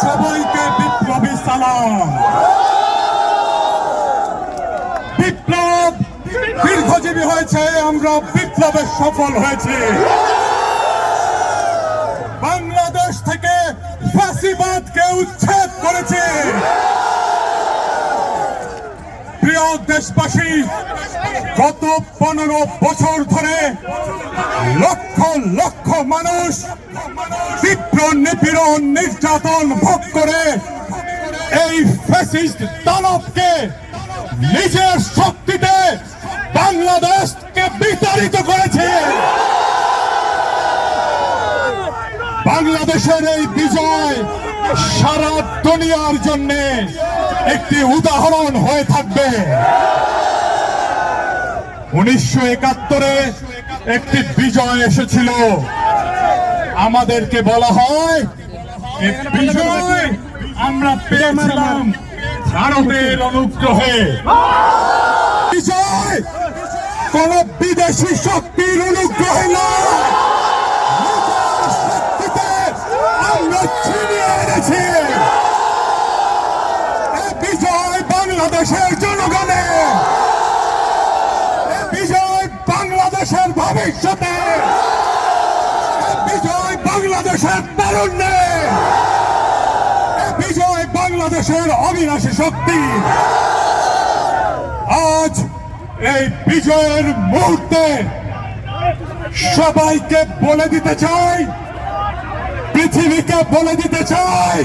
সবাইকে বিপ্লবী সালাম। বিপ্লব দীর্ঘজীবী হয়েছে, আমরা বিপ্লবে সফল হয়েছি। বাংলাদেশ থেকে ফাঁসিবাদকে উচ্ছেদ করেছে। প্রিয় দেশবাসী, গত পনেরো বছর ধরে লক্ষ লক্ষ লক্ষ মানুষ তীব্র নিপীড়ন, নির্যাতন ভোগ করে এই ফ্যাসিস্ট দানবকে নিজের শক্তিতে বাংলাদেশকে বিতাড়িত করেছে। বাংলাদেশের এই বিজয় সারা দুনিয়ার জন্য একটি উদাহরণ হয়ে থাকবে। উনিশশো একাত্তরে একটি বিজয় এসেছিল। আমাদেরকে বলা হয় বিজয় আমরা পেয়েছিলাম ভারতের অনুগ্রহে। বিজয় কোন বিদেশি শক্তির অনুগ্রহে এনেছি। বিজয় বাংলাদেশের জনগণের এ বিজয় বাংলাদেশের ভবিষ্যতে বিজয় বাংলাদেশের তারুণ্যে। বিজয় বাংলাদেশের অবিনাশী শক্তি। আজ এই বিজয়ের মুহূর্তে সবাইকে বলে দিতে চাই, পৃথিবীকে বলে দিতে চাই,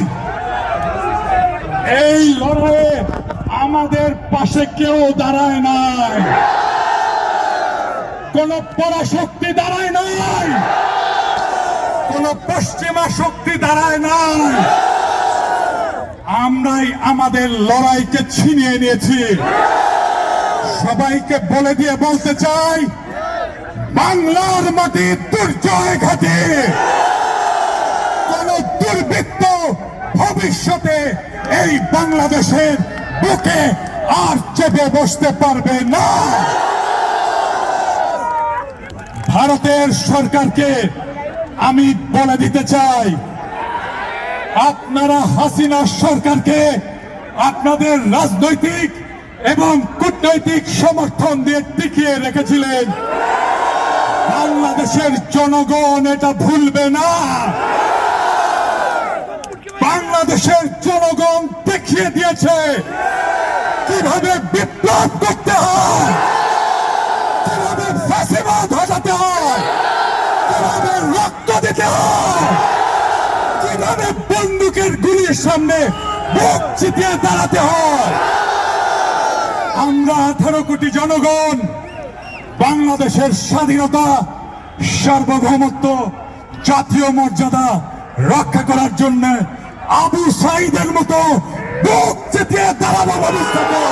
এই লড়াইয়ে আমাদের পাশে কেউ দাঁড়ায় নাই। কোন পরাশক্তি দাঁড়ায় নাই। কোন পশ্চিমা শক্তি দাঁড়ায় নাই। আমরাই আমাদের লড়াইকে ছিনিয়ে নিয়েছি। সবাইকে বলে দিয়ে বলতে চাই, বাংলার মাটি দুর্জয় ঘাটে। কোন দুর্বৃত্ত ভবিষ্যতে এই বাংলাদেশের বুকে আর চেপে বসতে পারবে না। ভারতের সরকারকে আমি বলে দিতে চাই, আপনারা হাসিনা সরকারকে আপনাদের রাজনৈতিক এবং কূটনৈতিক সমর্থন দিয়ে টিকিয়ে রেখেছিলেন। বাংলাদেশের জনগণ এটা ভুলবে না। বাংলাদেশের জনগণ দেখিয়ে দিয়েছে কীভাবে বিপ্লব করতে কীভাবে বন্দুকের গুলির সামনে বুক চিতিয়ে দাঁড়াতে হয়, আমরা আঠারো কোটি জনগণ, বাংলাদেশের স্বাধীনতা, সার্বভৌমত্ব, জাতীয় মর্যাদা রক্ষা করার জন্য আবু সাইদের মতো বুক ভবিষ্যতে।